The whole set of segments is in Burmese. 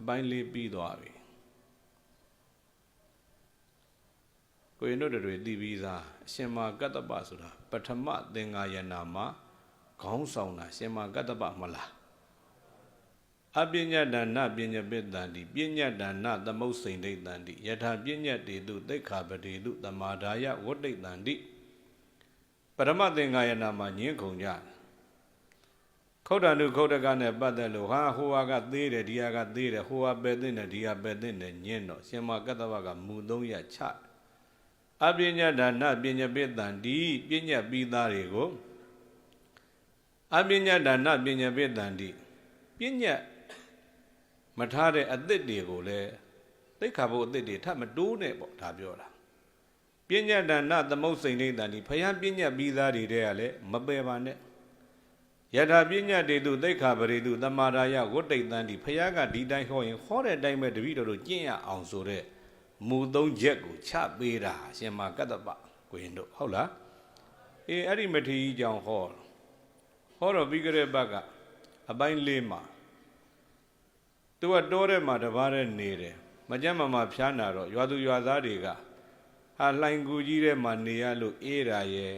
အပိုင်းလေးပြီးသွားပြီကိုရင်တို့တွေသိပြီးသားအရှင်မာကတ္တပဆိုတာပထမသင်္ဃာယနာမှာခေါင်းဆောင်တာရှင်မာကတ္တပမလားအပညာဒါနပညာပိတံတိပညာဒါနသမုတ်စိန်ဒိဋ္ဌံတိယထာပညာတေတုသိက္ခာပတိတုသမာဒါယဝဋ္ဌိတံတိပရမသင်္ဃာယနာမှာညင်းခုန်ကြတယ် ခုတ်တန်တုခုတ်တကနဲ့ပတ်သက်လို့ဟာဟိုဟာကသေးတယ်ဒီဟာကသေးတယ်ဟိုဟာပဲသိတယ်ဒီဟာပဲသိတယ်ညင်းတော့ရှင်မကတ္တဝကမူသုံးရချအပညာဒါနပညာပိတံဒီပညာပြီးသားတွေကိုအပညာဒါနပညာပိတံဒီပညာမထားတဲ့အသစ်တွေကိုလည်းသိက္ခာဘုအသစ်တွေထပ်မတိုးနဲ့ပေါ့ဒါပြောတာပညာဒါနသမုတ်စိန်လေးတန်ဒီဖယားပညာပြီးသားတွေတဲ့ကလည်းမပယ်ပါနဲ့ ယထာပညာတေတုသိက္ခာပရိတုသမာရာယဝတ္တိတန်ဒီဖယားကဒီတိုင်းဟောရင်ဟောတဲ့အတိုင်းပဲတပည့်တော်တို့ကျင့်ရအောင်ဆိုတဲ့မူသုံးချက်ကိုချပေးတာအရှင်မကတ္တပကိုရင်တို့ဟုတ်လားအေးအဲ့ဒီမထေရကြီးကြောင့်ဟောဟောတော့ပြီးကြတဲ့ဘက်ကအပိုင်းလေးမှာသူကတိုးတဲ့မှာတပားတဲ့နေတယ်မကြမ်းမမဖျားနာတော့ရွာသူရွာသားတွေကဟာလှိုင်ကူကြီးထဲမှာနေရလို့အေးရာရဲ့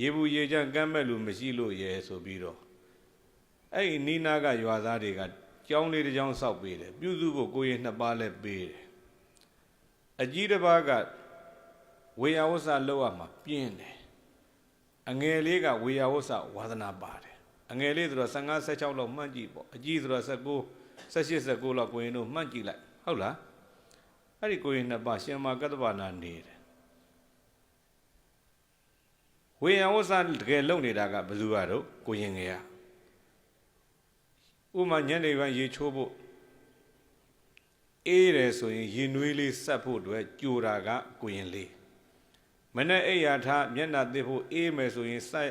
ရေဘူးရေချမ်းကမ်းမဲ့လို့မရှိလို့ရဲ့ဆိုပြီးတော့အဲ့ဒီနီးနားကရွာသားတွေကကြောင်းလေးတစ်ကြောင်းဆောက်ပေးတယ်ပြုစုဖို့ကိုရင်နှစ်ပါးလဲပေးတယ်အကြီးတစ်ပါးကဝေယဝဆလောက်ရမှာပြင်းတယ်အငယ်လေးကဝေယဝဆဝါသနာပါတယ်အငယ်လေးဆိုတော့15 16လောက်မှတ်ကြည့်ပေါ့အကြီးဆိုတော့19 18 19လောက်ကိုရင်တို့မှတ်ကြည့်လိုက်ဟုတ်လားအဲ့ဒီကိုရင်နှစ်ပါးရှင်မာကတ္တဗနာနေတယ် ဝေယဝဆတကယ်လုံနေတာကဘယ်သူကတော့ကိုရင်ငယ်ကဥမာညနေပိုင်းရေချိုးဖို့အေးတယ်ဆိုရင်ရင်နွေးလေးဆက်ဖို့အတွက်ကြိုတာကကိုရင်လေးမနဲ့အိယာထမျက်နှာသစ်ဖို့အေးမယ်ဆိုရင်ဆက်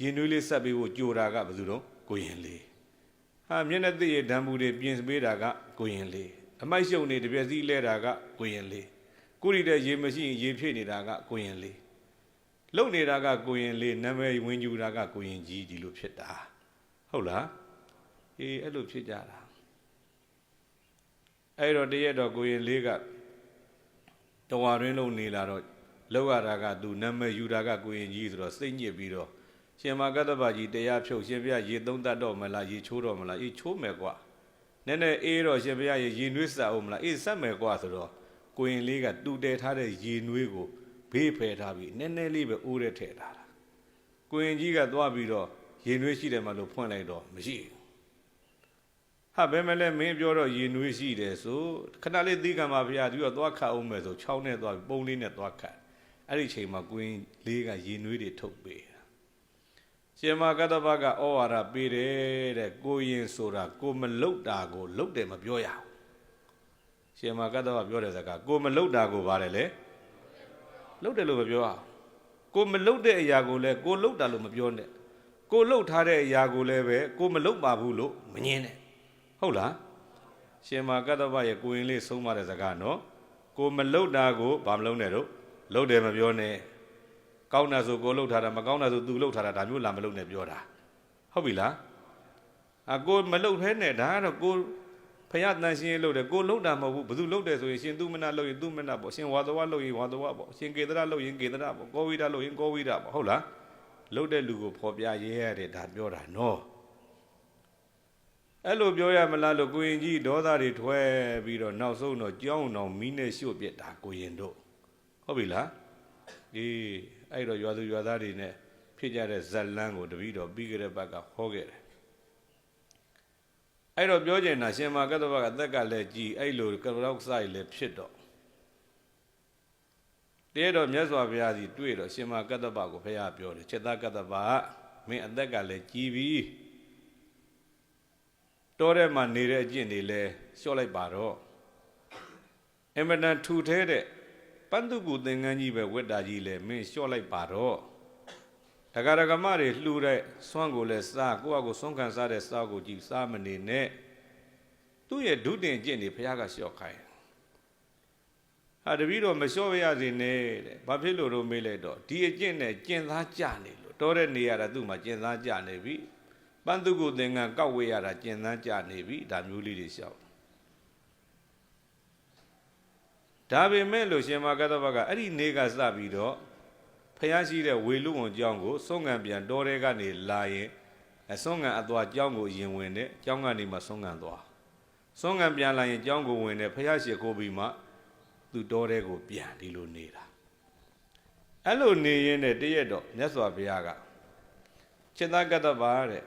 ရင်နွေးလေးဆက်ပေးဖို့ကြိုတာကဘယ်သူတော့ကိုရင်လေးဟာမျက်နှာသစ်ရဲ့ဓာန်ဘူးတွေပြင်ပေးတာကကိုရင်လေးအမိုက်ရှုံနေတပြက်စီးလဲတာကကိုရင်လေးကုရီတဲ့ရေမရှိရင်ရေဖြည့်နေတာကကိုရင်လေး လုံနေတာကကိုရင်လေးနာမည်ဝင်ယူတာကကိုရင်ကြီးဒီလိုဖြစ်တာဟုတ်လားအေးအဲ့လိုဖြစ်ကြတာအဲ့တော့တရက်တော့ကိုရင်လေးကတဝါရင်းလုံးနေလာတော့လောက်ရတာကသူနာမည်ယူတာကကိုရင်ကြီးဆိုတော့စိတ်ညစ်ပြီးတော့ရှင်မကတ္တဗကြီးတရားဖြုတ်ရှင်ပြရေသုံးတတ်တော့မလားရေချိုးတော့မလားအေးချိုးမယ်ကွာနည်းနည်းအေးတော့ရှင်ပြရေရေနွေးစအောင်မလားအေးဆက်မယ်ကွာဆိုတော့ကိုရင်လေးကတူတဲထားတဲ့ရေနွေးကို ဘေးဖယ်ထားပြီးနည်းနည်းလေးပဲအိုးတဲ့ထည့်ထားတာကိုရင်ကြီးကသွားပြီးတော့ရေနွေးရှိတယ်မလို့ဖွင့်လိုက်တော့မရှိဘူးဟာဘယ်မလဲမင်းပြောတော့ရေနွေးရှိတယ်ဆိုခဏလေးသီးကံပါဗျာသူကသွားခတ်အောင်မယ်ဆို6နဲ့သွားပုံလေးနဲ့သွားခတ်အဲ့ဒီချိန်မှာကိုရင်လေးကရေနွေးတွေထုတ်ပေးတာရှင်မကတ္တဗကဩဝါဒပေးတယ်တဲ့ကိုရင်ဆိုတာကိုမလုတ်တာကိုလုတ်တယ်မပြောရဘူးရှင်မကတ္တဗပြောတဲ့စကားကိုမလုတ်တာကိုပါတယ်လေ လုတ်တယ်လို့မပြောရဘူးကိုမလုတ်တဲ့အရာကိုလည်းကိုလုတ်တာလို့မပြောနဲ့ကိုလုတ်ထားတဲ့အရာကိုလည်းပဲကိုမလုတ်ပါဘူးလို့မငင်းနဲ့ဟုတ်လားရှင်မာကတ္တဗရဲ့ကိုရင်လေးဆုံးမတဲ့စကားနော်ကိုမလုတ်တာကိုဘာမလုံးနဲ့တော့လုတ်တယ်မပြောနဲ့ကောင်းတာဆိုကိုလုတ်ထားတာမကောင်းတာဆိုသူလုတ်ထားတာဒါမျိုးလာမလုတ်နဲ့ပြောတာဟုတ်ပြီလားအကိုမလုတ်ဖဲနဲ့ဒါကတော့ကို ဖယားတန်ရှင်လုတ်တယ်ကိုလုတ်တာမဟုတ်ဘူးဘယ်သူလုတ်တယ်ဆိုရင်ရှင်သူမနာလုတ်ရင်သူမနာပေါ့ရှင်ဝါသဝလုတ်ရင်ဝါသဝပေါ့ရှင်ကေတရလုတ်ရင်ကေတရပေါ့ကောဝိဒလုတ်ရင်ကောဝိဒပေါ့ဟုတ်လားလုတ်တဲ့လူကိုဖော်ပြရဲရတယ်ဒါပြောတာနော်အဲ့လိုပြောရမလားလို့ကိုရင်ကြီးဒေါသတွေထွက်ပြီးတော့နောက်ဆုံးတော့ကြောင်းအောင်မီးနဲ့ရှို့ပြစ်တာကိုရင်တို့ဟုတ်ပြီလားအေးအဲ့တော့ရွာသူရွာသားတွေနဲ့ဖြစ်ကြတဲ့ဇက်လန်းကိုတပည့်တော်ပြီးကြတဲ့ဘက်ကဟောခဲ့တယ် အဲ့တော့ပြောကျင်တာရှင်မာကတ္တဗကအသက်ကလည်းကြည်အဲ့လိုကရောက်ဆိုင်လည်းဖြစ်တော့တဲတော့မြတ်စွာဘုရားစီတွေ့တော့ရှင်မာကတ္တဗကိုဘုရားပြောတယ်ချက်သားကတ္တဗမင်းအသက်ကလည်းကြည်ပြီတောထဲမှာနေတဲ့အကျင့်တွေလဲလျှော့လိုက်ပါတော့အမတန်ထူထဲတဲ့ပန်းသူကူသင်္ကန်းကြီးပဲဝက်တာကြီးလဲမင်းလျှော့လိုက်ပါတော့ တက္ကရာကမတွေလှူတဲ့စွမ်းကိုလဲစားကိုယ့်အကိုစွန့်ခံစားတဲ့စားကိုကြည့်စားမနေနဲ့သူ့ရဲ့ဒုတင်ကျင့်တွေဘုရားကလျှော့ခိုင်းဟာတပည့်တော်မလျှော့ရစေနဲ့တဲ့ဘာဖြစ်လို့တော့မေးလိုက်တော့ဒီအကျင့်နဲ့ကျင့်သားကြနေလို့တောတဲ့နေရတာသူ့မှာကျင့်သားကြနေပြီပန်းသူကိုသင်္ကန်းကောက်ဝေးရတာကျင်သန်းကြနေပြီဒါမျိုးလေးတွေရှောက်ဒါပေမဲ့လို့ရှင်မာကတ္တဗကအဲ့ဒီနေ့ကစပြီးတော့ ဖျားရှိတဲ့ဝေလူဝန်ကျောင်းကိုစုံငံပြန်တော်တဲ့ကနေလာရင်အစုံငံအသွားကျောင်းကိုရင်ဝင်တဲ့ကျောင်းကနေမှစုံငံသွားစုံငံပြန်လာရင်ကျောင်းကိုဝင်တဲ့ဖျားရှိခိုးပြီးမှသူတော်တဲ့ကိုပြန်ဒီလိုနေတာအဲ့လိုနေရင်တဲ့တရက်တော့မြတ်စွာဘုရားကจิตကတ္တဗတဲ့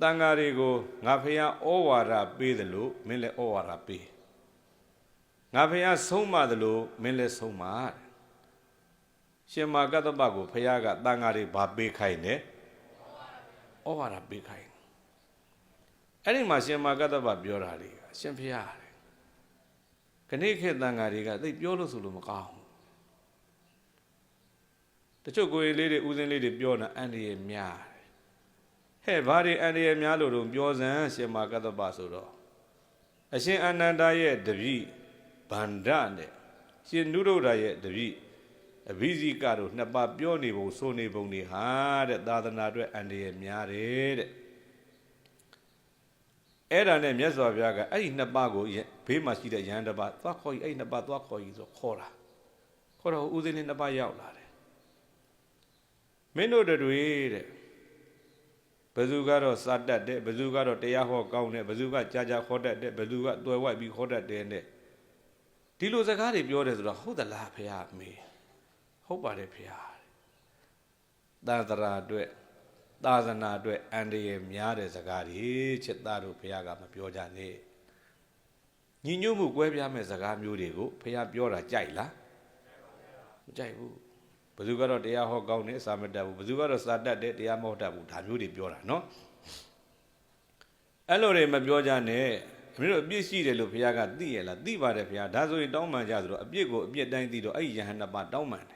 တန်ဃာတွေကိုငါဖျားဩဝါဒပေးတယ်လို့မင်းလည်းဩဝါဒပေးငါဖះဆုံးမသလိုမင်းလည်းဆုံးမတဲ့ ရှင်မာကတ္တပကိုဖះကတန်ဃာတွေဗာပေးခိုင်းတယ်ဩဝါဒပေးခိုင်းအဲ့ဒီမှာရှင်မာကတ္တပပြောတာလေအရှင်ဖះတဲ့ခဏိခေတ်တန်ဃာတွေကသိပြောလို့ဆိုလို့မကောင်းတချို့ကိုယ်လေးတွေဥစဉ်လေးတွေပြောနေအန်ဒီရဲ့များတယ်ဟဲ့ဘာတွေအန်ဒီရဲ့များလို့တော့ပြောစမ်းရှင်မာကတ္တပဆိုတော့အရှင်အနန္ဒာရဲ့တပည့်ဗန္ဒနဲ့ရှင်နုရုဒ္ဓရဲ့တပည့် အဘိဇိကတို့နှစ်ပါးပြောနေပုံဆိုနေပုံတွေဟာတဲ့သာသနာအတွက်အန္တရာယ်များတယ်တဲ့အဲ့ဒါနဲ့မြတ်စွာဘုရားကအဲ့ဒီနှစ်ပါးကိုဘေးမှာရှိတဲ့ယဟန်တစ်ပါးသွားခေါ်ကြီးအဲ့ဒီနှစ်ပါးသွားခေါ်ကြီးဆိုခေါ်တာခေါ်တော့ဦးစင်းလေးနှစ်ပါးရောက်လာတယ်မင်းတို့တွေတဲ့ဘယ်သူကတော့စာတတ်တယ်ဘယ်သူကတော့တရားဟောကောင်းတယ်ဘယ်သူကကြာကြာခေါ်တတ်တယ်ဘယ်သူကတွယ်ဝိုက်ပြီးခေါ်တတ်တယ်တဲ့ဒီလိုစကားတွေပြောတယ်ဆိုတော့ဟုတ်သလားဖေဟာမေ ဟုတ်ပါတယ်ဖေဟာသာသရာအတွက်သာသနာအတွက်အန္တရာယ်များတဲ့စကားတွေချစ်သားတို့ဖေဟာကမပြောကြနဲ့ညီညွတ်မှုကွဲပြားမဲ့စကားမျိုးတွေကိုဖေဟာပြောတာကြိုက်လားမကြိုက်ဘူးဘယ်သူကတော့တရားဟောကောင်းတယ်စာမတတ်ဘူးဘယ်သူကတော့စာတတ်တယ်တရားမဟုတ်တတ်ဘူးဒါမျိုးတွေပြောတာနော်အဲ့လိုတွေမပြောကြနဲ့မင်းတို့အပြစ်ရှိတယ်လို့ဘုရားကသိရလားသိပါတယ်ဘုရားဒါဆိုရင်တောင်းပန်ကြဆိုတော့အပြစ်ကိုအပြစ်တိုင်းသိတော့အဲ့ဒီယဟန်နှစ်ပါးတောင်းပန်တယ်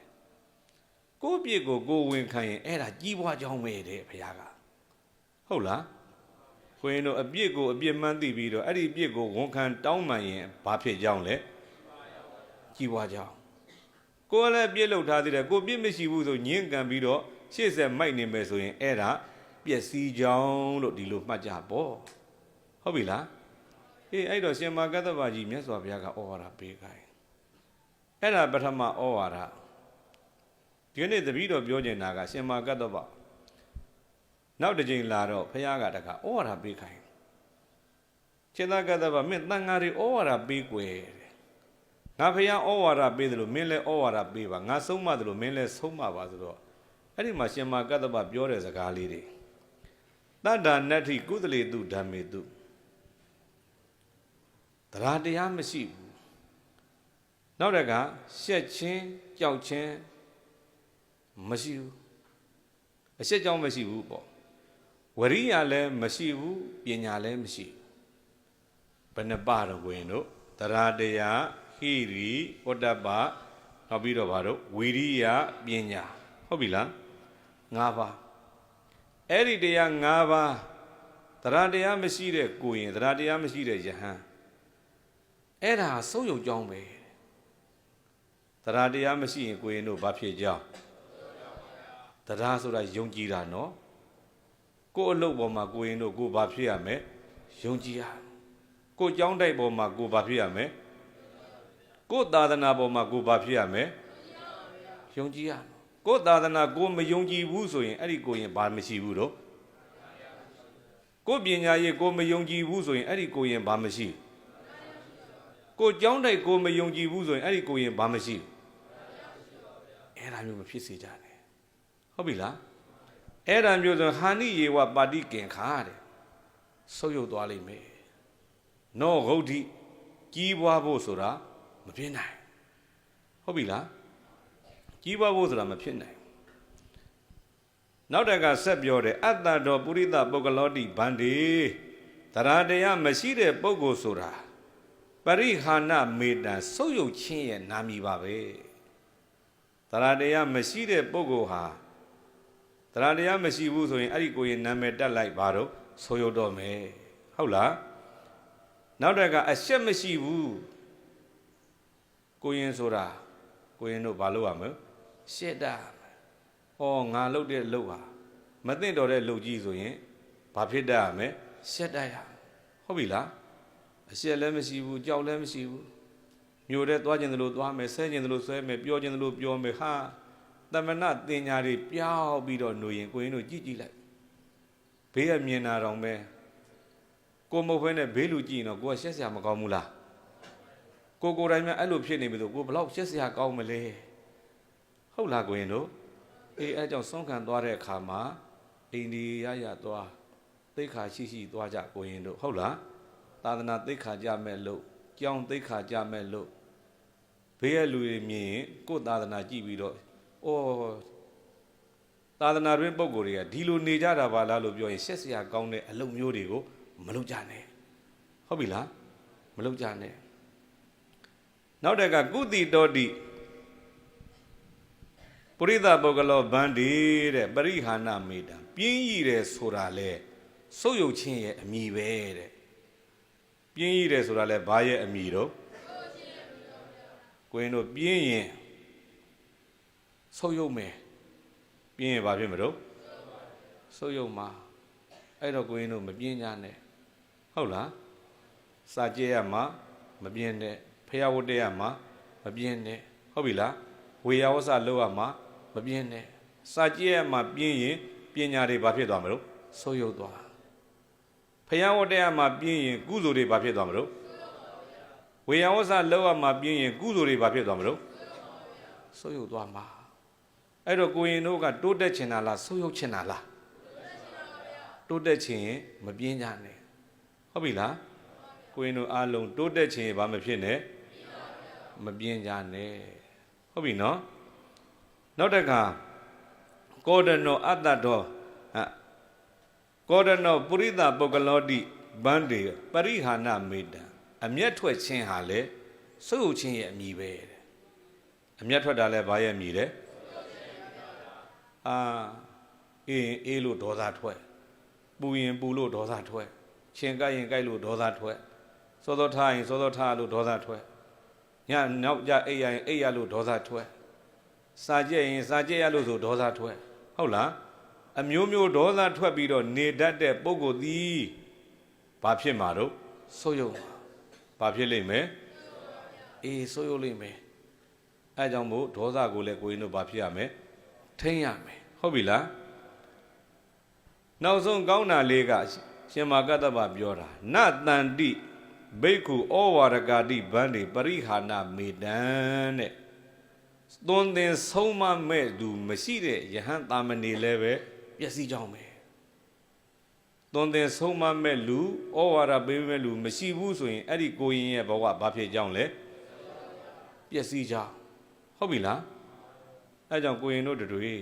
ကိုယ့်အပြစ်ကိုကိုယ်ဝင်ခံရင်အဲ့ဒါကြီးပွားကြောင်းပဲတဲ့ဘုရားကဟုတ်လားခွင်းတို့အပြစ်ကိုအပြစ်မှန်းသိပြီးတော့အဲ့ဒီအပြစ်ကိုဝန်ခံတောင်းပန်ရင်ဘာဖြစ်ကြောင်းလဲကြီးပွားကြောင်းကိုယ်လည်းပြစ်လုပ်ထားသေးတယ်ကိုပြစ်မရှိဘူးဆိုညှင်းကန်ပြီးတော့ရှေ့ဆက်မိုက်နေမယ်ဆိုရင်အဲ့ဒါပျက်စီးကြောင်းလို့ဒီလိုမှတ်ကြပေါ့ဟုတ်ပြီလားအေးအဲ့တော့ရှင်မာကတ္တဗကြီးမြတ်စွာဘုရားကဩဝါဒပေးခိုင်းအဲ့ဒါပထမဩဝါဒ ဒီနေ့တပည့်တော်ပြောနေတာကရှင်မာကတ္တဗနောက်တစ်ချိန်လာတော့ဘုရားကတခါဩဝါဒပေးခိုင်းရှင်သာကတ္တဗမင်းတန်ဃာတွေဩဝါဒပေးကွယ်ငါဘုရားဩဝါဒပေးတယ်လို့မင်းလည်းဩဝါဒပေးပါငါဆုံးမတယ်လို့မင်းလည်းဆုံးမပါဆိုတော့အဲ့ဒီမှာရှင်မာကတ္တဗပြောတဲ့စကားလေးတွေတတ္တာနတ္ထိကုသလေတုဓမ္မေတုတရားတရားမရှိဘူးနောက်တကရှက်ချင်းကြောက်ချင်း မရှိဘူးအရှက်ကြောင့်မရှိဘူးပေါ့ဝရိယလည်းမရှိဘူးပညာလည်းမရှိဘူးဘယ်နှပတော့ဝင်တို့တရားတရားဟိရိဩတ္တပနောက်ပြီးတော့ဘာတို့ဝိရိယပညာဟုတ်ပြီလား၅ပါးအဲ့ဒီတရား၅ပါးတရားတရားမရှိတဲ့ကိုရင်တရားတရားမရှိတဲ့ယဟန်အဲ့ဒါဆုံးယုံကြောင်းပဲတရားတရားမရှိရင်ကိုရင်တို့ဘာဖြစ်ကြောင်း တရားဆိုတာယုံကြည်တာနော်ကိုယ့်အလုပ်ပေါ်မှာကိုရင်တို့ကိုဘာဖြစ်ရမလဲယုံကြည်ရကိုကြောင်းတိုက်ပေါ်မှာကိုဘာဖြစ်ရမလဲကိုသာသနာပေါ်မှာကိုဘာဖြစ်ရမလဲယုံကြည်ရကိုသာသနာကိုမယုံကြည်ဘူးဆိုရင်အဲ့ဒီကိုရင်ဘာမရှိဘူးတော့ကိုပညာရေးကိုမယုံကြည်ဘူးဆိုရင်အဲ့ဒီကိုရင်ဘာမရှိကိုကြောင်းတိုက်ကိုမယုံကြည်ဘူးဆိုရင်အဲ့ဒီကိုရင်ဘာမရှိအဲ့ဒါမျိုးမဖြစ်စေကြနဲ့ ဟုတ်ပြီလားအဲ့ဒါမျိုးဆိုဟာနိယေဝပါတိကင်ခါတဲ့ဆုပ်ယုပ်သွားလိမ့်မယ်နောဂௌဒိကြီးပွားဖို့ဆိုတာမဖြစ်နိုင်ဟုတ်ပြီလားကြီးပွားဖို့ဆိုတာမဖြစ်နိုင်နောက်တကဆက်ပြောတယ်အတ္တတော်ပုရိသပုဂ္ဂလောတိဗန္ဒီတရားတရားမရှိတဲ့ပုဂ္ဂိုလ်ဆိုတာပရိဟာဏမေတံဆုပ်ယုပ်ခြင်းရဲ့နာမည်ပါပဲတရားတရားမရှိတဲ့ပုဂ္ဂိုလ်ဟာ တရားတရားမရှိဘူးဆိုရင်အဲ့ဒီကိုရင်နာမည်တက်လိုက်ပါတော့ဆုပ်ယုပ်တော့မယ်ဟုတ်လားနောက်တစ်ခါအရှက်မရှိဘူးကိုရင်ဆိုတာကိုရင်တို့ဘာလုပ်ရမလဲရှက်တာဩငါလုပ်တဲ့လုပ်ဟာမသိတော့တဲ့လုပ်ကြီးဆိုရင်ဘာဖြစ်တတ်ရမလဲရှက်တတ်ရဟုတ်ပြီလားအရှက်လည်းမရှိဘူးကြောက်လည်းမရှိဘူးမြို့ထဲသွားခြင်းသလိုသွားမယ်ဆဲခြင်းသလိုဆဲမယ်ပြောခြင်းသလိုပြောမယ်ဟာ တမနာတင်ညာတွေပြောင်းပြီးတော့နှိုရင်ကိုရင်တို့ကြည့်ကြည့်လိုက်ဘေးကမြင်တာတော့ပဲကိုမဟုတ်ဘဲနဲ့ဘေးလူကြည့်ရင်တော့ကိုကရှက်စရာမကောင်းဘူးလားကိုကိုယ်တိုင်မှအဲ့လိုဖြစ်နေပြီဆိုကိုဘလောက်ရှက်စရာကောင်းမလဲဟုတ်လားကိုရင်တို့အေးအဲ့ကြောင့်ဆုံးခံသွားတဲ့အခါမှာအိန္ဒိယရသွားသိခါရှိရှိသွားကြကိုရင်တို့ဟုတ်လားသာသနာသိခါကြမဲ့လို့ကြောင်းသိခါကြမဲ့လို့ဘေးရဲ့လူတွေမြင်ရင်ကိုယ်သာသနာကြည့်ပြီးတော့ အော်သာသနာတွင်ပုံကိုယ်တွေကဒီလိုနေကြတာပါလားလို့ပြောရင်ရှက်စရာကောင်းတဲ့အလုပ်မျိုးတွေကိုမလုပ်ကြနဲ့ဟုတ်ပြီလားမလုပ်ကြနဲ့နောက်တက်ကကုတိတောတိပရိသပုဂ္ဂလောဗန္ဒီတဲ့ပရိဟာဏမေတ္တာပြင်းရည်တယ်ဆိုတာလေစုပ်ယုတ်ခြင်းရဲ့အမိပဲတဲ့ပြင်းရည်တယ်ဆိုတာလေဘာရဲ့အမိတော့ကိုရင်တို့ပြင်းရင် ဆုပ်ယုတ်မယ်ပြင်းရင်ဘာဖြစ်မလို့ဆုပ်ယုတ်မှာအဲ့တော့ကိုရင်တို့မပြင်းကြနဲ့ဟုတ်လားစာကြဲရမှာမပြင်းနဲ့ဖျားဝတ်တရမှာမပြင်းနဲ့ဟုတ်ပြီလားဝေယဝဆလောက်ရမှာမပြင်းနဲ့စာကြဲရမှာပြင်းရင်ပညာတွေဘာဖြစ်သွားမလို့ဆုပ်ယုတ်သွားဖျားဝတ်တရမှာပြင်းရင်ကုသိုလ်တွေဘာဖြစ်သွားမလို့ဝေယဝဆလောက်ရမှာပြင်းရင်ကုသိုလ်တွေဘာဖြစ်သွားမလို့ဆုပ်ယုတ်သွားမှာ အဲ့တော့ကိုရင်တို့ကတိုးတက်ချင်တာလားဆုပ်ယုတ်ချင်တာလားတိုးတက်ချင်ရင်မပြင်းကြနဲ့ဟုတ်ပြီလားကိုရင်တို့အားလုံးတိုးတက်ချင်ရင်ဘာမဖြစ်နဲ့မပြင်းကြနဲ့ဟုတ်ပြီနော်နောက်တစ်ခါကောဒနောအတ္တတော်ဟာကောဒနောပုရိသပုဂ္ဂလောတိဗန္တေပရိဟာဏမေတ္တံအမျက်ထွက်ခြင်းဟာလေစုပ်ချင်းရဲ့အမိပဲတဲ့အမျက်ထွက်တာလဲဘာရဲ့အမိလဲ အာအေးအေးလို့ဒေါသထွက်ပူရင်ပူလို့ဒေါသထွက်ရှင်ကြိုက်ရင်ကြိုက်လို့ဒေါသထွက်စောစောထားရင်စောစောထားလို့ဒေါသထွက်ညနောက်ကြအိပ်ရရင်အိပ်ရလို့ဒေါသထွက်စာကြက်ရင်စာကြက်ရလို့ဆိုဒေါသထွက်ဟုတ်လားအမျိုးမျိုးဒေါသထွက်ပြီးတော့နေတတ်တဲ့ပုဂ္ဂိုလ်သည်ဘာဖြစ်မှာတော့ဆိုးရုံဘာဖြစ်လိမ့်မယ်အေးဆိုးရုံလိမ့်မယ်အဲကြောင့်မို့ဒေါသကိုလည်းကိုရင်တို့ဘာဖြစ်ရမယ် ထိမ့်ရမယ်ဟုတ်ပြီလားနောက်ဆုံးကောင်းတာလေးကရှင်မာကတ္တဗပြောတာနတန္တိဘိက္ခုဩဝါဒကာတိဗန္ဒီပရိဟာဏမေတံတဲ့သွန်သင်ဆုံးမမဲ့သူမရှိတဲ့ယဟန်တာမဏေလည်းပဲပျက်စီးကြောင်းပဲသွန်သင်ဆုံးမမဲ့လူဩဝါဒပေးမဲ့လူမရှိဘူးဆိုရင်အဲ့ဒီကိုရင်ရဲ့ဘဝဘာဖြစ်ကြောင်းလဲပျက်စီးကြောင်းဟုတ်ပြီလား အဲကြောင့်ကိုရင်တို့တွေ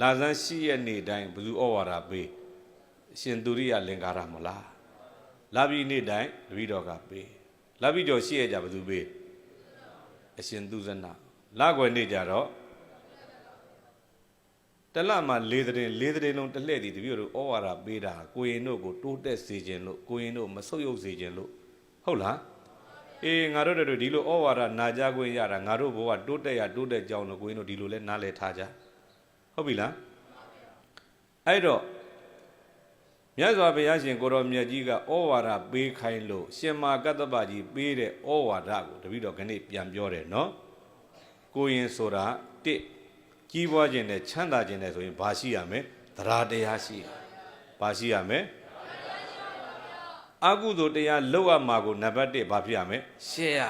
လာဇန်းရှိရဲ့နေ့တိုင်းဘယ်သူဩဝါဒပေးရှင်သူရိယလင်္ကာရမလားလာပြီနေ့တိုင်းတပည့်တော်ကပေးလာပြီကျော်ရှိရကြဘယ်သူပေးအရှင်သူဇနာလာွယ်နေ့ကြတော့တလမှာလေးတဲ့လေးတဲ့လုံးတစ်လှည့်တည်တပည့်တို့ဩဝါဒပေးတာကိုရင်တို့ကိုတိုးတက်စေခြင်းလို့ကိုရင်တို့မဆုတ်ယုတ်စေခြင်းလို့ဟုတ်လား အေးငါတို့တို့ဒီလိုဩဝါဒနာကြခွင့်ရတာငါတို့ဘဝတိုးတက်ရတိုးတက်ကြောင်းလို့ကိုရင်တို့ဒီလိုလဲနားလဲထားကြဟုတ်ပြီလားအဲ့တော့မြတ်စွာဘုရားရှင်ကိုတော်မြတ်ကြီးကဩဝါဒပေးခိုင်းလို့ရှင်မာကတ္တပကြီးပေးတဲ့ဩဝါဒကိုတပည့်တော်ခဏပြန်ပြောတယ်နော်ကိုရင်ဆိုတာတစ်ကြီးပွားခြင်းနဲ့ချမ်းသာခြင်းနဲ့ဆိုရင်ဘာရှိရမလဲတရားတရားရှိရဘာရှိရမလဲ အကုသိုလ်တရားလောက်ရမှာကိုနံပါတ်1ဘာဖြစ်ရမလဲရှေ့ရ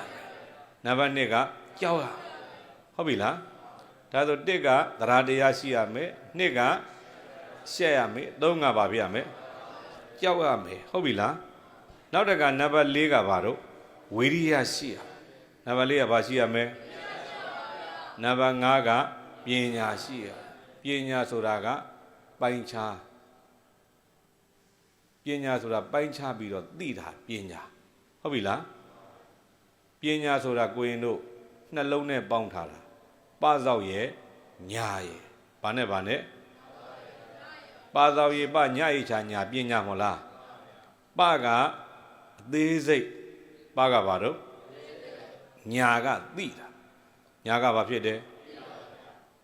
နံပါတ်2ကကြောက်ရဟုတ်ပြီလားဒါဆို1ကတရားတရားရှိရမယ်2ကရှေ့ရမယ်3ကဘာဖြစ်ရမလဲကြောက်ရမယ်ဟုတ်ပြီလားနောက်တကနံပါတ်4ကဘာတော့ဝိရိယရှိရနံပါတ်4ကဘာရှိရမလဲနံပါတ်5ကပညာရှိရပညာဆိုတာကပိုင်းခြား ပညာဆိုတာပိုင်းခြားပြီးတော့သိတာပညာဟုတ်ပြီလားပညာဆိုတာကိုရင်တို့နှလုံးနဲ့ပေါင်းထားတာပဇောက်ရဲ့ညာရဲ့ဘာနဲ့ဘာနဲ့ပါဇောက်ရေပညရိချာညာပညာမို့လားပကအသေးစိတ်ပကဘာတော့ညာကသိတာညာကဘာဖြစ်တယ်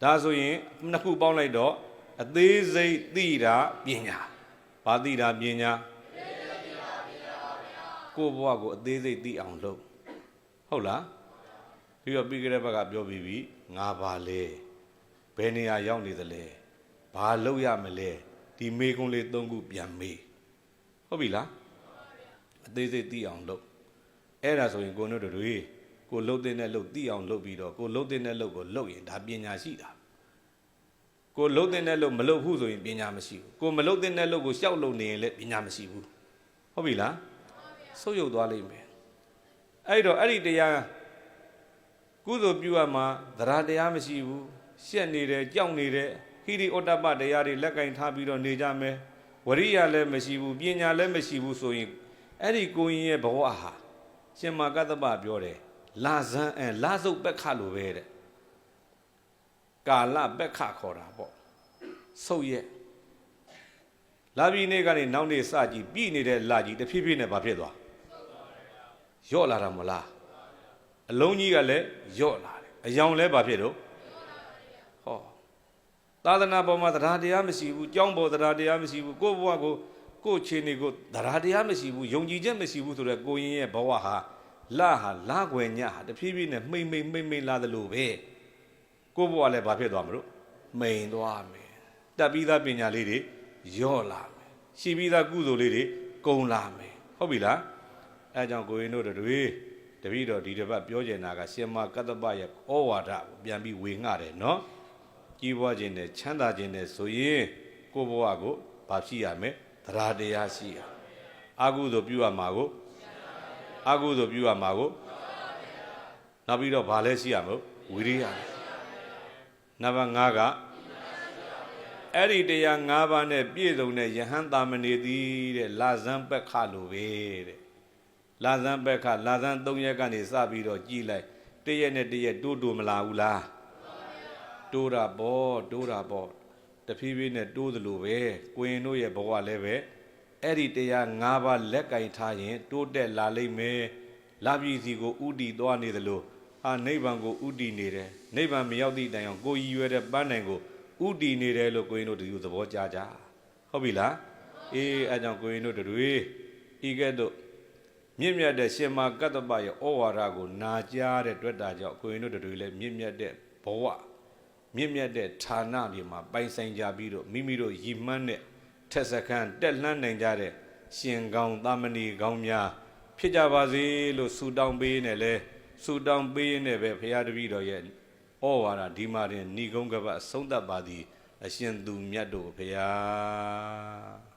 ဒါဆိုရင်နှစ်ခုပေါင်းလိုက်တော့အသေးစိတ်သိတာပညာ ဘာသိတာပညာကိုယ့်ဘဝကိုအသေးစိတ်သိအောင်လုပ်ဟုတ်လားပြီးတော့ပြီးကြတဲ့ဘက်ကပြောပြီးပြီငါပါလေဘယ်နေရာရောက်နေသလဲဘာလုပ်ရမလဲဒီမေကုံးလေးသုံးခုပြန်မေးဟုတ်ပြီလားအသေးစိတ်သိအောင်လုပ်အဲ့ဒါဆိုရင်ကိုတို့တွေကိုလှုပ်တဲ့နဲ့လှုပ်သိအောင်လှုပ်ပြီးတော့ကိုလှုပ်တဲ့နဲ့လှုပ်ကိုလှုပ်ရင်ဒါပညာရှိတာ ကိုလှုပ်တဲ့နဲ့လှုပ်မလှုပ်ဘူးဆိုရင်ပညာမရှိဘူးကိုမလှုပ်တဲ့နဲ့လှုပ်ကိုရှောက်လှုပ်နေရင်လည်းပညာမရှိဘူးဟုတ်ပြီလားဆုပ်ယုပ်သွားလိမ့်မယ်အဲ့တော့အဲ့ဒီတရားကုသိုလ်ပြုရမှာသရတရားမရှိဘူးရှက်နေတယ်ကြောက်နေတယ်ဟိရိဩတ္တပတရားတွေလက်ကင်ထားပြီးတော့နေကြမယ်ဝရိယလည်းမရှိဘူးပညာလည်းမရှိဘူးဆိုရင်အဲ့ဒီကိုရင်ရဲ့ဘဝဟာရှင်မာကတ္တပပြောတယ်လာဇန်အဲလာစုပ်ပက်ခလိုပဲတဲ့ ကာလပက်ခခေါ်တာပေါ့ဆုပ်ရဲ့လာပြီးနေ့ကနေနောက်နေ့စကြည့်ပြည်နေတဲ့လာကြီးတဖြည်းဖြည်းနဲ့ဘာဖြစ်သွားရော့လာတာမလားအလုံးကြီးကလည်းရော့လာတယ်အယောင်လည်းဘာဖြစ်တော့ဟောသာသနာပေါ်မှာတရားတရားမရှိဘူးကြောင်းပေါ်တရားတရားမရှိဘူးကိုယ့်ဘဝကိုကိုယ့်ခြေနေကိုတရားတရားမရှိဘူးယုံကြည်ချက်မရှိဘူးဆိုတော့ကိုရင်ရဲ့ဘဝဟာလာဟာလာွယ်ညဟာတဖြည်းဖြည်းနဲ့မှိမ့်မှိမ့်မှိမ့်မှိမ့်လာသလိုပဲ ကိုယ့်ဘဝလည်းဘာဖြစ်သွားမလို့မိန်သွားမယ်တက်ပြီးသားပညာလေးတွေယော့လာမယ်ရှိပြီးသားကုသိုလ်လေးတွေကုန်လာမယ်ဟုတ်ပြီလားအဲကြောင့်ကိုရင်တို့တွေတပည့်တော်ဒီတစ်ပတ်ပြောကျင်တာကရှင်မကတ္တပရဲ့ဩဝါဒကိုပြန်ပြီးဝေငှတယ်နော်ကြီးပွားခြင်းနဲ့ချမ်းသာခြင်းနဲ့ဆိုရင်ကိုယ့်ဘဝကိုဘာဖြစ်ရမလဲတရားတရားရှိရအာဟုသို့ပြုရမှာကိုအာဟုသို့ပြုရမှာကိုနောက်ပြီးတော့ဘာလဲရှိရမလို့ဝိရိယ နံပါတ်5ကအဲ့ဒီတရား၅ပါးနဲ့ပြည့်စုံတဲ့ယဟန်တာမဏေသည်တဲ့လာဇန်ပက်ခလိုပဲတဲ့လာဇန်ပက်ခလာဇန်၃ရက်ကနေစပြီးတော့ကြည်လိုက်တရက်နဲ့တရက်တိုးတိုးမလာဘူးလားတိုးတာပေါ့တိုးတာပေါ့တဖြည်းဖြည်းနဲ့တိုးသလိုပဲကိုရင်တို့ရဲ့ဘဝလည်းပဲအဲ့ဒီတရား၅ပါးလက်ကင်ထားရင် တိုးတက်လာလိမ့်မယ်လာပြည်စီကိုဥတီသွားနေသလို ဟာနိဗ္ဗာန်ကိုဥတီနေတယ်နိဗ္ဗာန်မရောက်သည့်တိုင်အောင်ကိုရည်ရွယ်တဲ့ပန်းနိုင်ကိုဥတီနေတယ်လို့ကိုရင်တို့ဒီလိုသဘောကြကြဟုတ်ပြီလားအေးအဲကြောင့်ကိုရင်တို့တွေဤကဲ့သို့မြင့်မြတ်တဲ့ရှင်မာကတ္တပရဲ့ဩဝါဒကိုနာကြားတဲ့တွေ့တာကြောင့်ကိုရင်တို့တွေလည်းမြင့်မြတ်တဲ့ဘဝမြင့်မြတ်တဲ့ဌာနတွေမှာပိုင်ဆိုင်ကြပြီးတော့မိမိတို့ရည်မှန်းတဲ့ထက်စခန်းတက်လှမ်းနိုင်ကြတဲ့ရှင်ကောင်းသာမဏေကောင်းများဖြစ်ကြပါစေလို့ဆုတောင်းပေးနေလဲ ဆုတောင်းပေးနေပဲဘုရားတပည့်တော်ရဲ့ဩဝါဒဒီမှာတင်ဏီကုံးကပတ်အဆုံးသတ်ပါသည် အရှင်သူမြတ်တို့ဘုရား